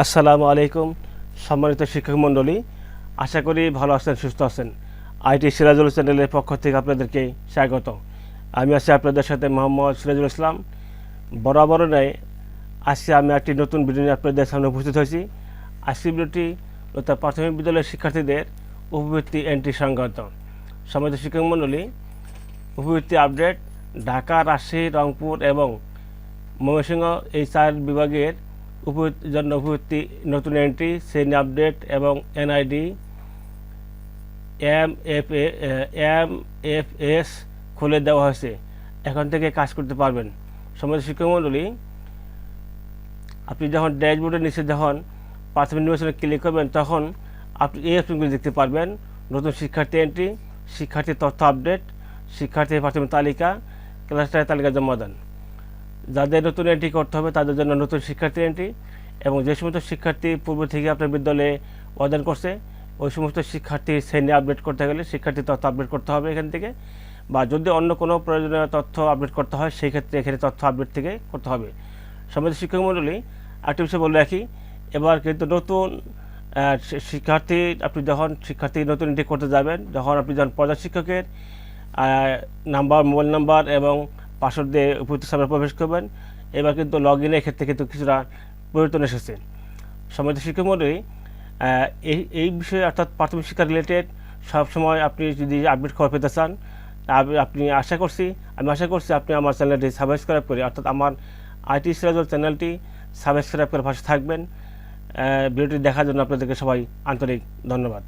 আসসালামু আলাইকুম, সম্মানিত শিক্ষক মণ্ডলী। আশা করি ভালো আছেন, সুস্থ আছেন। আইটি সিরাজুল চ্যানেলের পক্ষ থেকে আপনাদেরকে স্বাগত। আমি আছি আপনাদের সাথে মোহাম্মদ সিরাজুল ইসলাম। বরাবর নেয়, আজকে আমি একটি নতুন ভিডিও নিয়ে আপনাদের সামনে উপস্থিত হয়েছি। আজকের ভিডিওটি প্রাথমিক বিদ্যালয়ের শিক্ষার্থীদের উপবৃত্তি এন্ট্রি সংক্রান্ত। সম্মানিত শিক্ষক মণ্ডলী উপবৃত্তি আপডেট ঢাকা, রাজশাহী, রংপুর এবং ময়মনসিংহ এই চার বিভাগের জন্য নতুন এন্ট্রি শ্রেণি আপডেট এবং NID M F M F S খুলে দেওয়া হয়েছে। এখন থেকে কাজ করতে পারবেন। সমাজ শিক্ষামণ্ডলী আপনি যখন ড্যাশবোর্ডের নিচে যখন প্রাথমিক নির্বাচনে ক্লিক করবেন, তখন আপনি এই অপশনগুলি দেখতে পারবেন। নতুন শিক্ষার্থী এন্ট্রি শিক্ষার্থী তথ্য আপডেট শিক্ষার্থী প্রাথমিক তালিকা ক্লাস্টারের তালিকা জমাদান যাদের নতুন এন্ট্রি করতে হবে, তাদের জন্য নতুন শিক্ষার্থী এন্ট্রি এবং যে সমস্ত শিক্ষার্থী পূর্ব থেকে আপনার বিদ্যালয়ে অধ্যয়ন করছে, ওই সমস্ত শিক্ষার্থী শ্রেণি আপডেট করতে গেলে শিক্ষার্থী তথ্য আপডেট করতে হবে এখান থেকে বা যদি অন্য কোনো প্রয়োজনীয় তথ্য আপডেট করতে হয়, সেই ক্ষেত্রে এখানে তথ্য আপডেট থেকে করতে হবে। সমাজ শিক্ষক মণ্ডলী একটি বিষয় বলে রাখি, এবার কিন্তু নতুন শিক্ষার্থী আপনি যখন শিক্ষার্থী নতুন এন্ট্রি করতে যাবেন, যখন আপনি যখন প্রধান শিক্ষকের নাম্বার মোবাইল নাম্বার এবং পাসওয়ার্ড দিয়ে উপযুক্ত সামনে প্রবেশ করবেন। এবার কিন্তু লগ ইনের ক্ষেত্রে কিন্তু কিছুটা পরিবর্তন এসেছে। সমাজ শিক্ষক মণ্ডলী এই এই বিষয়ে অর্থাৎ প্রাথমিক শিক্ষা রিলেটেড সবসময় আপনি যদি আপডেট খবর পেতে চান আপ- আপনি আশা করছি, আমি আশা করছি আপনি আমার চ্যানেলটি সাবস্ক্রাইব করে, অর্থাৎ আমার আইটি সিরাজল চ্যানেলটি সাবস্ক্রাইব করে পাশে থাকবেন। ভিডিওটি দেখার জন্য আপনাদেরকে সবাই আন্তরিক ধন্যবাদ।